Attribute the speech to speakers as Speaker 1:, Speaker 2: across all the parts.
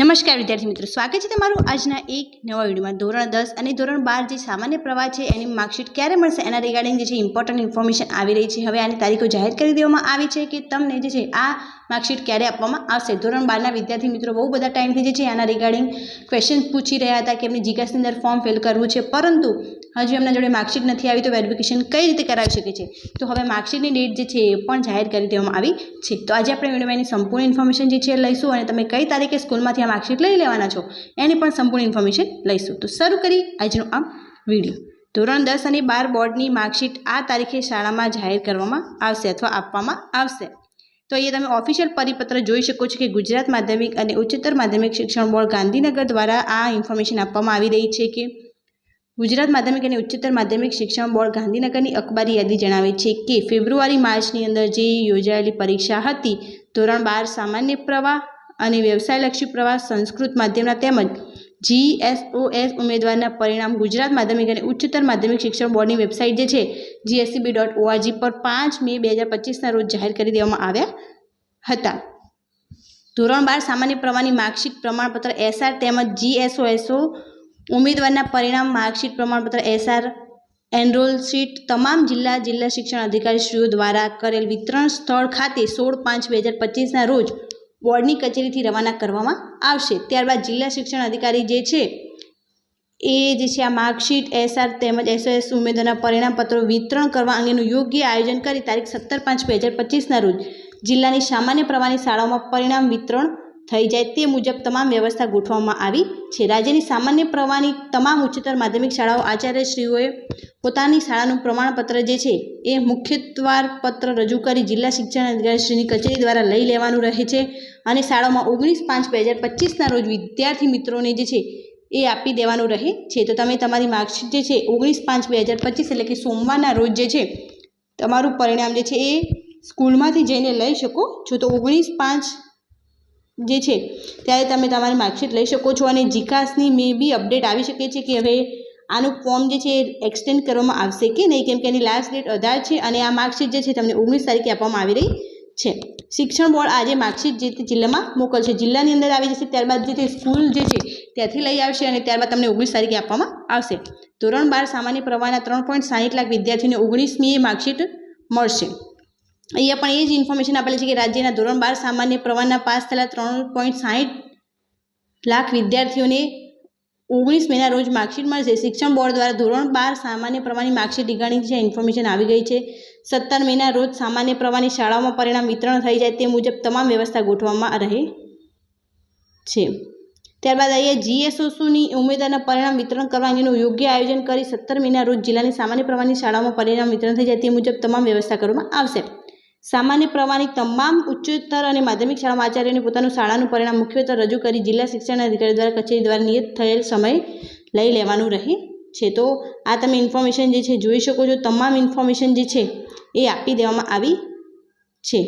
Speaker 1: નમસ્કાર વિદ્યાર્થી મિત્રો સ્વાગત છે તમારું આજના એક નવા વિડીયોમાં ધોરણ દસ અને ધોરણ બાર જે સામાન્ય પ્રવાહ છે એની માર્કશીટ ક્યારે મળશે એના રિગાર્ડિંગ જે છે ઇમ્પોર્ટન્ટ ઇન્ફોર્મેશન આવી રહી છે હવે આની તારીખો જાહેર કરી દેવામાં આવી છે કે તમને જે છે આ માર્કશીટ ક્યારે આપવામાં આવશે ધોરણ બારના વિદ્યાર્થી મિત્રો બહુ બધા ટાઈમથી જે છે આના રિગાર્ડિંગ ક્વેશ્ચન પૂછી રહ્યા હતા કે એમની જીકેસની અંદર ફોર્મ ફિલ કરવું છે પરંતુ હજી એમના જોડે માર્કશીટ નથી આવી તો વેરિફિકેશન કઈ રીતે કરાવી શકે છે તો હવે માર્કશીટની ડેટ જે છે એ પણ જાહેર કરી દેવામાં આવી છે તો આજે આપણે વિડીયોમાં સંપૂર્ણ ઇન્ફોર્મેશન જે છે લઈશું અને તમે કઈ તારીખે સ્કૂલમાંથી આ માર્કશીટ લઈ લેવાના છો એની પણ સંપૂર્ણ ઇન્ફોર્મેશન લઈશું તો શરૂ કરી આજનો આ વિડીયો ધોરણ દસ અને બાર બોર્ડની માર્કશીટ આ તારીખે શાળામાં જાહેર કરવામાં આવશે અથવા આપવામાં આવશે તો અહીંયા તમે ઓફિશિયલ પરિપત્ર જોઈ શકો છો કે ગુજરાત માધ્યમિક અને ઉચ્ચતર માધ્યમિક શિક્ષણ બોર્ડ ગાંધીનગર દ્વારા આ ઇન્ફોર્મેશન આપવામાં આવી રહી છે કે ગુજરાત માધ્યમિક અને ઉચ્ચતર માધ્યમિક શિક્ષણ બોર્ડ ગાંધીનગરની અખબારી યાદી જણાવે છે કે ફેબ્રુઆરી માર્ચની અંદર જે યોજાયેલી પરીક્ષા હતી ધોરણ બાર સામાન્ય પ્રવાહ અને વ્યવસાયલક્ષી પ્રવાહ સંસ્કૃત માધ્યમના તેમજ જીએસઓએસ ઉમેદવારના પરિણામ ગુજરાત માધ્યમિક અને ઉચ્ચતર માધ્યમિક શિક્ષણ બોર્ડની વેબસાઇટ જે છે જીએસસીબી ડોટ ઓઆરજી પર પાંચ મે બે હજાર પચીસના રોજ જાહેર કરી દેવામાં આવ્યા હતા ધોરણ બાર સામાન્ય પ્રવાહની માર્કશીટ પ્રમાણપત્ર એસઆર તેમજ જીએસઓએસઓ ઉમેદવારના પરિણામ માર્કશીટ પ્રમાણપત્ર એસઆર એનરોલ શીટ તમામ જિલ્લા જિલ્લા શિક્ષણ અધિકારીશ્રીઓ દ્વારા કરેલ વિતરણ સ્થળ ખાતે સોળ પાંચ બે હજાર પચીસના રોજ બોર્ડની કચેરીથી રવાના કરવામાં આવશે ત્યારબાદ જિલ્લા શિક્ષણ અધિકારી જે છે એ જે છે આ માર્કશીટ એસઆર તેમજ એસઓએસ ઉમેદવારના પરિણામપત્રો વિતરણ કરવા અંગેનું યોગ્ય આયોજન કરી તારીખ સત્તર પાંચ બે હજાર પચીસના રોજ જિલ્લાની સામાન્ય પ્રવાહની શાળાઓમાં પરિણામ વિતરણ થઈ જાય તે મુજબ તમામ વ્યવસ્થા ગોઠવવામાં આવી છે રાજ્યની સામાન્ય પ્રવાહની તમામ ઉચ્ચતર માધ્યમિક શાળાઓ આચાર્યશ્રીઓએ પોતાની શાળાનું પ્રમાણપત્ર જે છે એ મુખ્યત્વાર પત્ર રજૂ કરી જિલ્લા શિક્ષણ અધિકારીશ્રીની કચેરી દ્વારા લઈ લેવાનું રહે છે અને શાળાઓમાં ઓગણીસ પાંચ બે હજાર પચીસના રોજ વિદ્યાર્થી મિત્રોને જે છે એ આપી દેવાનું રહે છે તો તમે તમારી માર્કશીટ જે છે ઓગણીસ પાંચ બે હજાર પચીસ એટલે કે સોમવારના રોજ જે છે તમારું પરિણામ જે છે એ સ્કૂલમાંથી જઈને લઈ શકો છો તો ઓગણીસ પાંચ જે છે ત્યારે તમે તમારી માર્કશીટ લઈ શકો છો અને જીકાસની મે બી અપડેટ આવી શકે છે કે હવે આનું ફોર્મ જે છે એ એક્સટેન્ડ કરવામાં આવશે કે નહીં કેમ કે એની લાસ્ટ ડેટ અઢાર છે અને આ માર્કશીટ જે છે તમને ઓગણીસ તારીખે આપવામાં આવી રહી છે શિક્ષણ બોર્ડ આજે માર્કશીટ જે જિલ્લામાં મોકલશે જિલ્લાની અંદર આવી જશે ત્યારબાદ જે તે સ્કૂલ જે છે ત્યાંથી લઈ આવશે અને ત્યારબાદ તમને ઓગણીસ તારીખે આપવામાં આવશે ધોરણ બાર સામાન્ય પ્રવાહના ત્રણ પોઈન્ટ સાહીઠ લાખ વિદ્યાર્થીઓને ઓગણીસમીએ માર્કશીટ મળશે અહીંયા પણ એ જ ઇન્ફોર્મેશન આપેલી છે કે રાજ્યના ધોરણ બાર સામાન્ય પ્રવાહના પાસ થયેલા ત્રણ પોઈન્ટ સાહીઠ લાખ વિદ્યાર્થીઓને ઓગણીસ મેના રોજ માર્કશીટ મળશે શિક્ષણ બોર્ડ દ્વારા ધોરણ બાર સામાન્ય પ્રવાહની માર્કશીટ નીકળવાની જે ઇન્ફોર્મેશન આવી ગઈ છે સત્તર મહિના રોજ સામાન્ય પ્રવાહની શાળાઓમાં પરિણામ વિતરણ થઈ જાય તે મુજબ તમામ વ્યવસ્થા ગોઠવવામાં રહે છે ત્યારબાદ અહીંયા જીએસઓ સુની ઉમેદવારના પરિણામ વિતરણ કરવા અંગેનું યોગ્ય આયોજન કરી સત્તર મેના રોજ જિલ્લાની સામાન્ય પ્રવાહની શાળાઓમાં પરિણામ વિતરણ થઈ જાય તે મુજબ તમામ વ્યવસ્થા કરવામાં આવશે સામાન્ય પ્રવાહની તમામ ઉચ્ચતર અને માધ્યમિક શાળામાં આચાર્યોને પોતાનું શાળાનું પરિણામ મુખ્યત્વે રજૂ કરી જિલ્લા શિક્ષણ અધિકારી દ્વારા કચેરી દ્વારા નિયત થયેલ સમય લઈ લેવાનું રહે છે તો આ તમે ઇન્ફોર્મેશન જે છે જોઈ શકો છો તમામ ઇન્ફોર્મેશન જે છે એ આપી દેવામાં આવી છે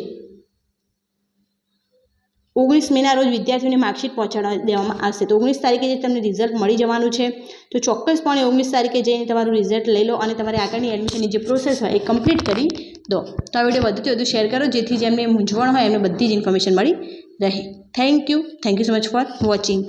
Speaker 1: ઓગણીસ મેના રોજ વિદ્યાર્થીઓને માર્કશીટ પહોંચાડવા દેવામાં આવશે તો ઓગણીસ તારીખે જે તમને રિઝલ્ટ મળી જવાનું છે તો ચોક્કસપણે ઓગણીસ તારીખે જઈને તમારું રિઝલ્ટ લઈ લો અને તમારે આગળની એડમિશનની જે પ્રોસેસ હોય એ કમ્પ્લીટ કરી દો તો આ વિડીયો વધુથી વધુ શેર કરો જેથી જેમને મૂંઝવણ હોય એમને બધી જ ઇન્ફોર્મેશન મળી રહે thank you thank you so much for watching